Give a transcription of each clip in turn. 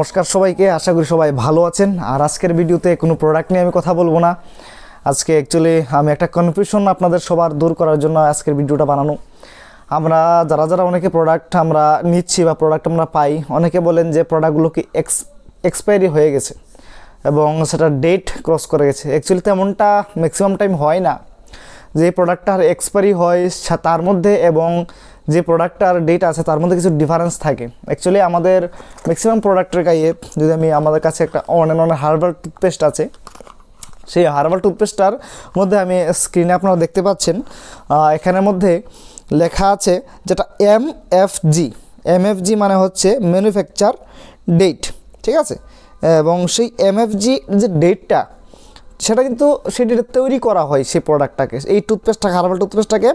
নমস্কার সবাইকে, আশা করি সবাই ভালো আছেন। আর আজকের ভিডিওতে কোনো প্রোডাক্ট নিয়ে আমি কথা বলব না। আজকে অ্যাকচুয়ালি আমি একটা কনফিউশন আপনাদের সবার দূর করার জন্য আজকের ভিডিওটা বানানো। আমরা যারা যারা অনেকে প্রোডাক্ট আমরা নিচ্ছি বা প্রোডাক্ট আমরা পাই, অনেকে বলেন যে প্রোডাক্টগুলো কি এক্স এক্সপায়ারি হয়ে গেছে এবং সেটা ডেট ক্রস করে গেছে। অ্যাকচুয়ালি তেমনটা ম্যাক্সিমাম টাইম হয় না। যে প্রোডাক্টটার এক্সপায়ারি হয় তার মধ্যে এবং যে প্রোডাক্টটার ডেট আছে, তার মধ্যে কিছু ডিফারেন্স থাকে। অ্যাকচুয়ালি আমাদের ম্যাক্সিমাম প্রোডাক্টের গায়ে যদি আমি আমাদের কাছে একটা on and on herbal toothpaste আছে, সেই হার্বাল টুথপেস্টটার মধ্যে আমি স্ক্রিনে আপনারা দেখতে পাচ্ছেন এখানের মধ্যে লেখা আছে যেটা M F G M F G মানে হচ্ছে ম্যানুফ্যাকচার ডেট ঠিক আছে? এবং সেই এম এফ জি যে ডেটটা সেটা কিন্তু সেই ডেটে তৈরি করা হয় সেই প্রোডাক্টটাকে এই টুথপেস্টটা হার্বাল টুথপেস্টটাকে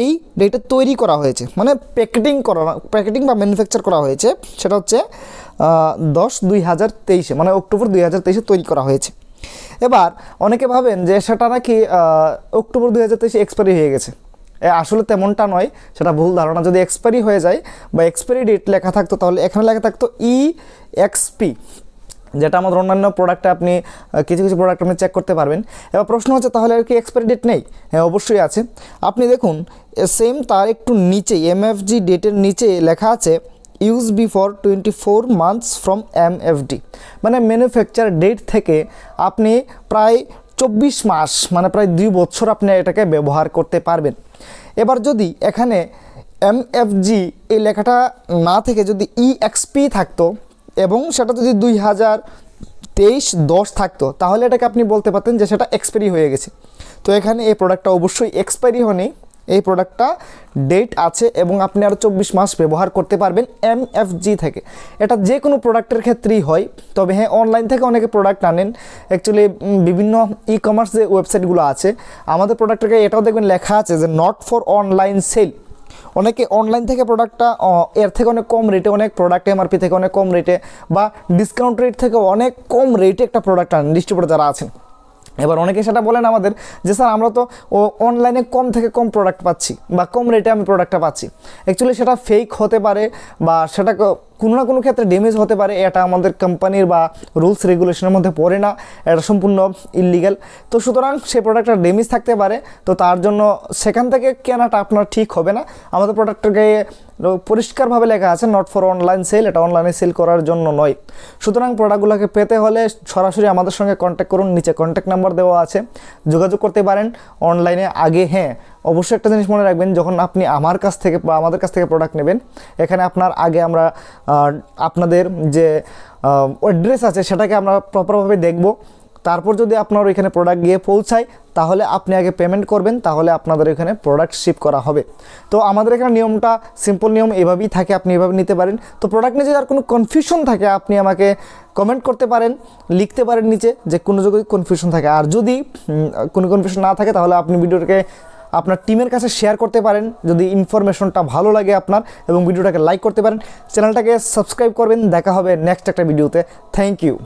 এই ডেটে তৈরি করা হয়েছে। মানে প্যাকেটিং করা প্যাকেটিং বা ম্যানুফ্যাকচার করা হয়েছে। সেটা হচ্ছে দশ দুই হাজার তেইশে মানে অক্টোবর দুই হাজার তেইশে তৈরি করা হয়েছে। এবার অনেকে ভাবেন যে সেটা নাকি অক্টোবর দুই হাজার তেইশে এক্সপায়ারি হয়ে গেছে। আসলে তেমনটা নয়, সেটা ভুল ধারণা। যদি এক্সপায়ারি হয়ে যায় বা এক্সপায়ারি ডেট লেখা থাকতো, তাহলে এখানে লেখা থাকতো ই এক্সপি যেটা আমাদের অন্যান্য প্রোডাক্টে আপনি কিছু কিছু প্রোডাক্ট আপনি চেক করতে পারবেন। এবার প্রশ্ন হচ্ছে, তাহলে আর কি এক্সপায়ারি ডেট নেই? হ্যাঁ অবশ্যই আছে। আপনি দেখুন সেম তার একটু নিচে এমএফজি ডেটের নিচে লেখা আছে use before twenty four months from MFD মানে ম্যানুফ্যাকচার ডেট থেকে আপনি প্রায় চব্বিশ মাস মানে প্রায় দুই বছর আপনি এটাকে ব্যবহার করতে পারবেন। এবার যদি এখানে এমএফজি এই লেখাটা না থেকে যদি ইএক্সপি থাকতো এবং সেটা যদি দুই হাজার তেইশ দশ থাকতো, তাহলে এটাকে আপনি বলতে পারতেন যে সেটা এক্সপায়ারি হয়ে গেছে। তো এখানে এই প্রোডাক্টটা অবশ্যই এক্সপায়ারি হয়নি। এই প্রোডাক্টটা ডেট আছে এবং আপনি আরও চব্বিশ মাস ব্যবহার করতে পারবেন এম এমএফজি থেকে। এটা যে কোনো প্রোডাক্টের ক্ষেত্রেই হয়, তবে হ্যাঁ অনলাইন থেকে অনেকে প্রোডাক্ট আনেন। অ্যাকচুয়ালি বিভিন্ন ই কমার্স যে ওয়েবসাইটগুলো আছে, আমাদের প্রোডাক্টটাকে এটাও দেখবেন লেখা আছে যে নট ফর অনলাইন সেল অনেকে অনলাইন থেকে প্রোডাক্টটা এর থেকে অনেক কম রেটে অনেক প্রোডাক্ট এমআরপি থেকে অনেক কম রেটে বা ডিসকাউন্ট রেট থেকে অনেক কম রেটে একটা প্রোডাক্ট আনেন। ডিস্ট্রিবিউটার যারা আছেন। এবার অনেকে সেটা বলেন আমাদের যে, স্যার, আমরা তো অনলাইনে কম থেকে কম প্রোডাক্ট পাচ্ছি বা কম রেটে আমি প্রোডাক্টটা পাচ্ছি। অ্যাকচুয়ালি সেটা ফেক হতে পারে বা সেটা কোনো না কোনো ক্ষেত্রে ড্যামেজ হতে পারে। এটা আমাদের কোম্পানির বা রুলস রেগুলেশনের মধ্যে পড়ে না। এটা সম্পূর্ণ ইলিগাল তো সুতরাং সেই প্রোডাক্টটা ড্যামেজ থাকতে পারে। তো তার জন্য সেখান থেকে কেনাটা আপনার ঠিক হবে না। আমাদের প্রোডাক্টটাকে পরিষ্কারভাবে লেখা আছে নট ফর অনলাইন সেল এটা অনলাইনে সেল করার জন্য নয়। সুতরাং প্রোডাক্টগুলোকে পেতে হলে সরাসরি আমাদের সঙ্গে কন্ট্যাক্ট করুন। নিচে কন্ট্যাক্ট নাম্বার দেওয়া আছে। যোগাযোগ করতে পারেন অনলাইনে। আগে হ্যাঁ অবশ্যই একটা জিনিস মনে রাখবেন, যখন আপনি আমার কাছ থেকে বা আমাদের কাছ থেকে প্রোডাক্ট নেবেন, এখানে আপনার আগে আমরা আপনাদের যে অ্যাড্রেস আছে, সেটাকে আমরা প্রপারভাবে দেখব। তারপর যদি আপনার ওইখানে প্রোডাক্ট গিয়ে পৌঁছায়, তাহলে আপনি আগে পেমেন্ট করবেন, তাহলে আপনাদের এখানে প্রোডাক্ট শিপ করা হবে। তো আমাদের এখানে নিয়মটা সিম্পল নিয়ম, এভাবেই থাকে, আপনি এভাবে নিতে পারেন। তো প্রোডাক্ট নিয়ে যদি আর কোনো কনফিউশন থাকে, আপনি আমাকে কমেন্ট করতে পারেন, লিখতে পারেন নিচে যে কোনো যদি কনফিউশন থাকে। আর যদি কোনো কনফিউশন না থাকে, তাহলে আপনি ভিডিওটাকে আপনার টিমের কাছে শেয়ার করতে পারেন। যদি ইনফরমেশনটা ভালো লাগে আপনার এবং ভিডিওটাকে লাইক করতে পারেন চ্যানেলটাকে সাবস্ক্রাইব করবেন। দেখা হবে নেক্সট একটা ভিডিওতে থ্যাংক ইউ